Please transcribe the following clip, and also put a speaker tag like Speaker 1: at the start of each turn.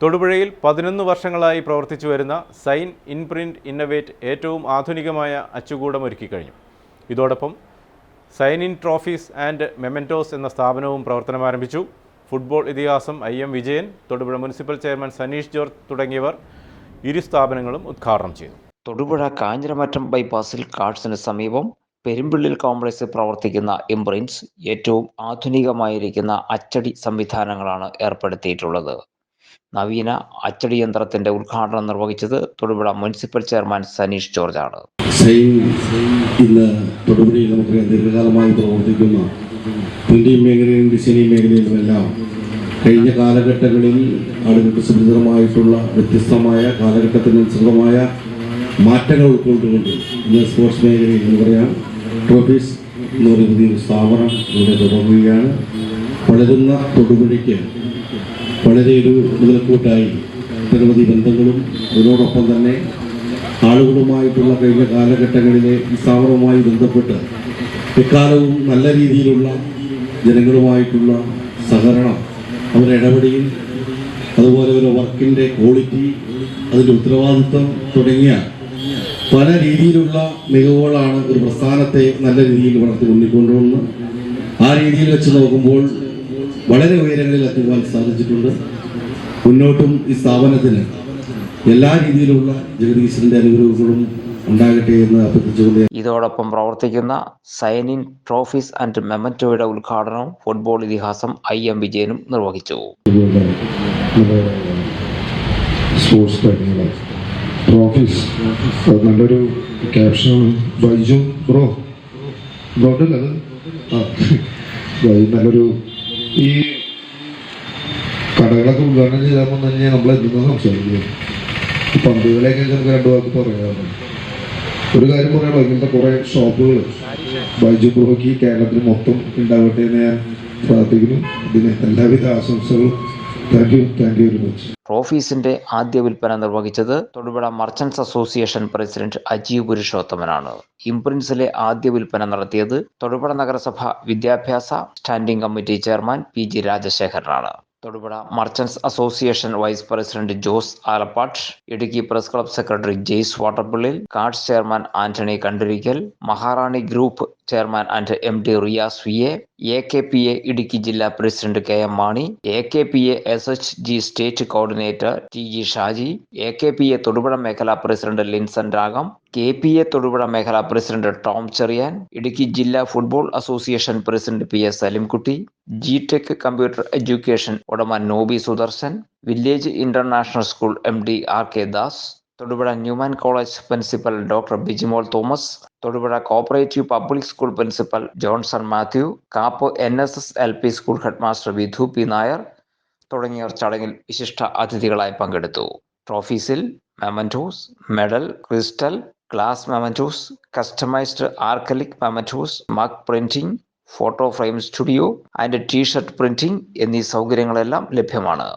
Speaker 1: തൊടുപുഴയിൽ പതിനൊന്ന് വർഷങ്ങളായി പ്രവർത്തിച്ചു വരുന്ന സൈൻ ഇൻപ്രിന്റ് ഇന്നവേറ്റ് ഏറ്റവും ആധുനികമായ അച്ചുകൂടം ഒരുക്കിക്കഴിഞ്ഞു ഇതോടൊപ്പം sign in trophies and mementos എന്ന സ്ഥാപനവും പ്രവർത്തനം ആരംഭിച്ചു. ഫുട്ബോൾ ഇതിഹാസം I M Vijayan Thodupuzha municipal chairman Saneesh George തുടങ്ങിയവർ ഇരു സ്ഥാപനങ്ങളും ഉദ്ഘാടനം ചെയ്തു.
Speaker 2: തൊടുപുഴ കാഞ്ഞിരമറ്റം ബൈപ്പാസിൽ കാർഡ്സിന് സമീപം പെരുമ്പിള്ളിൽ കോംപ്ലക്സിൽ പ്രവർത്തിക്കുന്ന ഇംപ്രിൻസ് ഏറ്റവും ആധുനികമായിരിക്കുന്ന അച്ചടി സംവിധാനങ്ങളാണ് ഏർപ്പെടുത്തിയിട്ടുള്ളത്. നവീന അച്ചടി യന്ത്രത്തിന്റെ ഉദ്ഘാടനം നിർവഹിച്ചത് തൊടുപുഴ മുനിസിപ്പൽ ചെയർമാൻ സനീഷ് ജോർജ്
Speaker 3: ഇന്ന് തൊടുപുഴയിൽ നമുക്ക് ദീർഘകാലമായി പ്രവർത്തിക്കുന്ന പ്രിന്റിംഗ് മേഖലയിലും ഡിസൈനിങ് മേഖലയിലുമെല്ലാം കഴിഞ്ഞ കാലഘട്ടങ്ങളിൽ ആളുകൾക്ക് സുപരിചിതമായിട്ടുള്ള വ്യത്യസ്തമായ കാലഘട്ടത്തിനനുസൃതമായ മാറ്റങ്ങൾ ഉൾക്കൊണ്ടുകൊണ്ട് ഇന്ന് സ്പോർട്സ് മേഖലയിൽ എന്ന് പറയാം ട്രോഫീസ് എന്ന് പറയുന്ന സ്ഥാപനം ഇവിടെ തുടങ്ങുകയാണ്. വളരുന്ന തൊടുപുഴയ്ക്ക് വളരെ ഒരു മുതൽക്കൂട്ടായി നിരവധി ബന്ധങ്ങളും അതിനോടൊപ്പം തന്നെ ആളുകളുമായിട്ടുള്ള കഴിഞ്ഞ കാലഘട്ടങ്ങളിലെ സ്ഥാപനവുമായി ബന്ധപ്പെട്ട് എക്കാലവും നല്ല രീതിയിലുള്ള ജനങ്ങളുമായിട്ടുള്ള സഹകരണം അവരുടെ ഇടപെടൽ അതുപോലെ ഒരു വർക്കിന്റെ ക്വാളിറ്റി അതിന്റെ ഉത്തരവാദിത്വം തുടങ്ങിയ പല രീതിയിലുള്ള മികവുകളാണ് ഒരു പ്രസ്ഥാനത്തെ നല്ല രീതിയിൽ വളർത്തി കൊണ്ടുകൊണ്ടുവന്ന് ആ രീതിയിൽ വെച്ച് നോക്കുമ്പോൾ വളരെ ഉയരങ്ങളിൽ എത്തുവാൻ സാധിച്ചിട്ടുണ്ട്. മുന്നോട്ടും ഈ സ്ഥാപനത്തിന് എല്ലാ രീതിയിലുള്ള ജഗദീശന്റെ അനുഗ്രഹങ്ങളും ഉണ്ടാകട്ടെ എന്ന് അഭ്യർത്ഥിച്ചുകൊണ്ട്
Speaker 2: ഇതോടൊപ്പം പ്രവർത്തിക്കുന്ന സൈനിൻ ട്രോഫീസ് ആൻഡ് മെമന്റോയുടെ ഉദ്ഘാടനവും ഫുട്ബോൾ ഇതിഹാസം ഐ എം വിജയനും നിർവഹിച്ചു.
Speaker 3: സ്പോർട്സ് ട്രോഫീസ് നല്ലൊരു ക്യാപ്ഷൻ ബൈജു ബ്രോ. ബ്രോട്ടല്ലേ അത്? നല്ലൊരു ഈ കടകളൊക്കെ ഉദ്ഘാടനം ചെയ്താൽ തന്നെ നമ്മൾ എന്തെന്ന് സംസാരിക്കുന്നത് പന്തുകളെയൊക്കെ നമുക്ക് രണ്ടു വാക്ക് പറയാറുണ്ട്. ഒരു കാര്യം പറയാനുള്ളത് ഇങ്ങനത്തെ കുറേ ഷോപ്പുകൾ ബൈജു ബ്രോക്ക് കേരളത്തിൽ മൊത്തം ഉണ്ടാവട്ടെ എന്ന് ഞാൻ പ്രാർത്ഥിക്കുന്നു. ഇതിന് എല്ലാവിധ ആശംസകളും
Speaker 2: ട്രോഫീസിന്റെ ആദ്യ വിൽപ്പന നിർവഹിച്ചത് Thodupuzha merchants association president Ajeev പുരുഷോത്തമനാണ്. ഇംപ്രിൻസിലെ ആദ്യ വിൽപ്പന നടത്തിയത് തൊടുപുഴ നഗരസഭ വിദ്യാഭ്യാസ standing committee chairman P G രാജശേഖരനാണ്. Thodupuzha merchants association vice president Jose Alappatt Idukki press club secretary Jais Vatterpillil cards chairman Antony Kandirickal Maharani group chairman and M D Riyas V A A K P A Idukki ജില്ലാ president K M Mani A K P A S H G state coordinator T G Shaji A K P A Thodupuzha മേഖലാ president Linson രാഗം K P A Thodupuzha മേഖലാ president Tom Cherian Idukki ജില്ലാ football association president P S Salimkutty G Tech computer education ഉടമ Nobi Sudarshan village international school M D R K Das Thodupuzha Newman college principal doctor Bijimol Thomas Thodupuzha cooperative public school principal Johnson Mathew Kapp N S S L P school headmaster Vidhu P Nair തുടങ്ങിയവർ ചടങ്ങിൽ വിശിഷ്ട അതിഥികളായി പങ്കെടുത്തു. ട്രോഫീസിൽ mementos medal crystal glass mementos customised acrylic mementos mug printing photo frame studio and t-shirt printing എന്നീ സൗകര്യങ്ങളെല്ലാം ലഭ്യമാണ്.